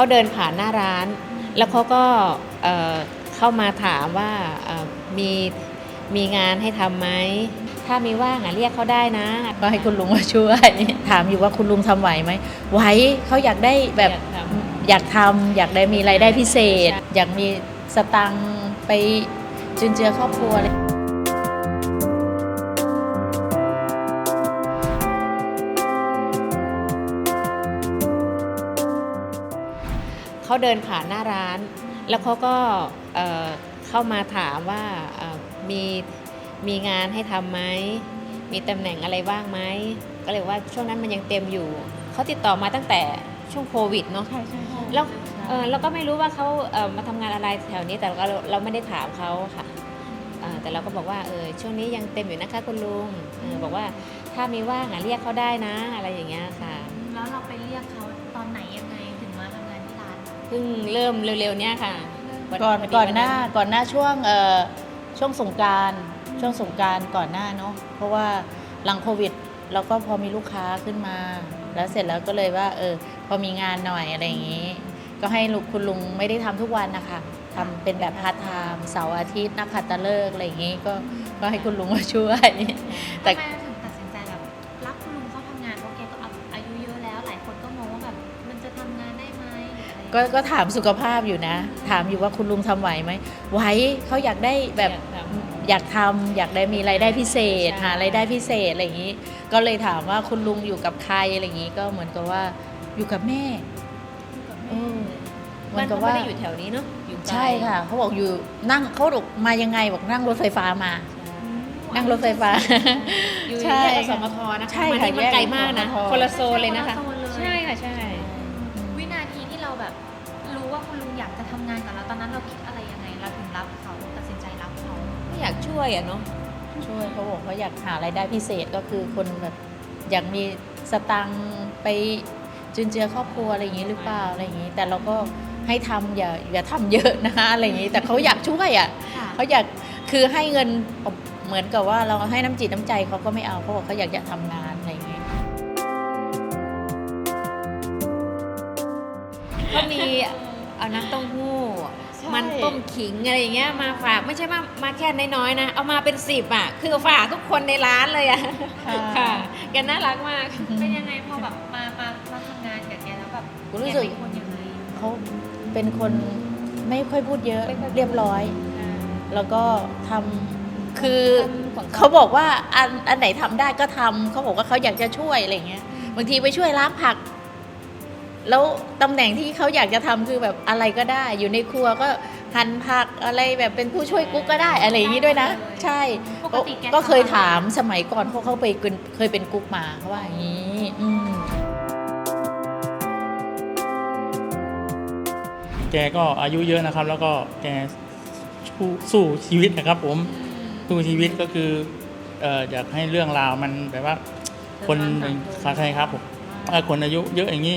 เขาเดินผ่านหน้าร้าน แล้วเขาก็เอ่อเข้ามาถามว่าเอ่อมีมีงานให้ทำไหมถ้ามีว่างอะเรียกเขาได้นะ ก็ให้คุณลุงมาช่วย ถามอยู่ว่าคุณลุงทำไหวไหมไหวเขาอยากได้แบบอยากทำอยากทำอยากได้มีรายได้พิเศษใช่อยากมีสตังค์ไปจุนเจือครอบครัวเลย เขาเดินผ่านหน้าร้าน แล้วเขาก็เอ่อเข้ามาถามว่าเอ่อมีมีงานให้ทำไหมมีตำแหน่งอะไรบ้างไหมก็เลยว่าช่วงนั้นมันยังเต็มอยู่เขาติดต่อมาตั้งแต่ช่วงโควิดเนาะใช่ใช่แล้วเออเราก็ไม่รู้ว่าเขาเอ่อมาทำงานอะไรแถวนี้แต่เราเราไม่ได้ถามเขาค่ะเอ่อแต่เราก็บอกว่าเออช่วงนี้ยังเต็มอยู่นะคะคุณลุงเออบอกว่าถ้ามีว่างอะเรียกเขาได้นะอะไรอย่างเงี้ยค่ะ แล้วเราไปเรียกเขาตอนไหนยังไง เพิ่งเริ่มเร็วๆเนี้ยค่ะวัก่อนพดีก่อนหน้าวัก่อนหน้าช่วงเอ่อช่วงสงกรารช่วงสงกรารก่อนหน้าเนาะเพราะว่าหลังโควิดเราก็พอมีลูกค้าขึ้นมา แล้วเสร็จแล้วก็เลยว่าเออพอมีงานหน่อยอะไรอย่างนี้ ก็ให้ลูกคุณลุงไม่ได้ทำทุกวันนะคะทำเป็นแบบพาร์ทไทม์เสาร์อาทิตย์นักขัตฤกษ์อะไรอย่างนี้ก็ก็ให้คุณลุงมาช่วย แต่ ทำไม ก็ก็ถามสุขภาพอยู่นะ ถามอยู่ว่าคุณลุงทำไหวไหมไหวเขาอยากได้แบบอยากทำอยากทำอยากได้มีรายได้พิเศษใช่หารายได้พิเศษอะไรอย่างนี้ ก็เลยถามว่าคุณลุงอยู่กับใครอะไรอย่างนี้ก็เหมือนกับว่าอยู่กับแม่เออเหมืบ้าอนนกับเขาไม่ว่าได้อยู่แถวนี้เนาะอยู่ไกลใช่ค่ะ เขาบอกอยู่นั่งเขาบอกมายังไงบอกนั่งรถไฟฟ้ามา นั่งรถไฟฟ้าอยู่ใช่แยกอสมทนะคะใช่มาค่ะนี่มันไกลมากนะแยกอสมทคนละโซนเลยนะคะคละโซนเลยใช่ค่ะใช่ ว่าคุณลุงอยากจะทำงานกับเราตอนนั้นเราคิดอะไรยังไงเราถึงรับเขาตัดสินใจรับเขาไม่อยากช่วยอะเนาะช่วยเขาบอกเขาอยากหารายได้พิเศษก็คือคนแบบอยากมีสตังค์ไปจุนเจือครอบครัวอะไรอย่างนี้หรือเปล่าอะไรอย่างนี้ แต่เราก็ให้ทำอย่าอย่าทำเยอะนะอะไรอย่างนี้ แต่เขาอยากช่วยอะค่ะเขาอยากคือให้เงินเหมือนกับว่าเราให้น้ำจิตน้ำใจเขาก็ไม่เอาเขาบอกเขาอยากจะทำงานอะไรอย่างนี้เขามี เอาน้ำเต้าหู้ ใช่ มันต้มขิงอะไรอย่างเงี้ยมาฝากไม่ใช่มามาแค่น้อยๆนะ เอามาเป็นสิบอะ คือฝากทุกคนในร้านเลยอะค่ะแกน่ารักมาก เป็นยังไงพอแบบมามามาทำงานกับแกแล้วแบบผมรู้สึกแเป็นคนยังไงเขาเป็นคนไม่ค่อยพูดเยอะไม่ค่อยพูดเรียบร้อยแล้วก็ทำคือของเขาเขาบอกว่าอันอันไหนทำได้ก็ทำเขาบอกว่าเขาอยากจะช่วยอะไรอย่างเงี้ยบางทีไปช่วยล้างผัก แล้วตำแหน่งที่เขาอยากจะทำคือแบบอะไรก็ได้ อยู่ในครัวก็หั่นผักอะไรแบบเป็นผู้ช่วยกุ๊กก็ได้อะไรอย่างนี้ด้วยนะ ใช่ปกติแกก็เคยทำอะไรถามสมัยก่อนเพราะเขาไปเป็นเคยเป็นกุ๊กมาเขาว่าอย่างนี้อืมแกก็อายุเยอะนะครับ แล้วก็แกสู้สู้ชีวิตนะครับ ผมสู้ชีวิตก็คือเอ่ออยากให้เรื่องราวมันแบบว่า คนใช่ครับผมถ้าคนอายุเยอะอย่างนี้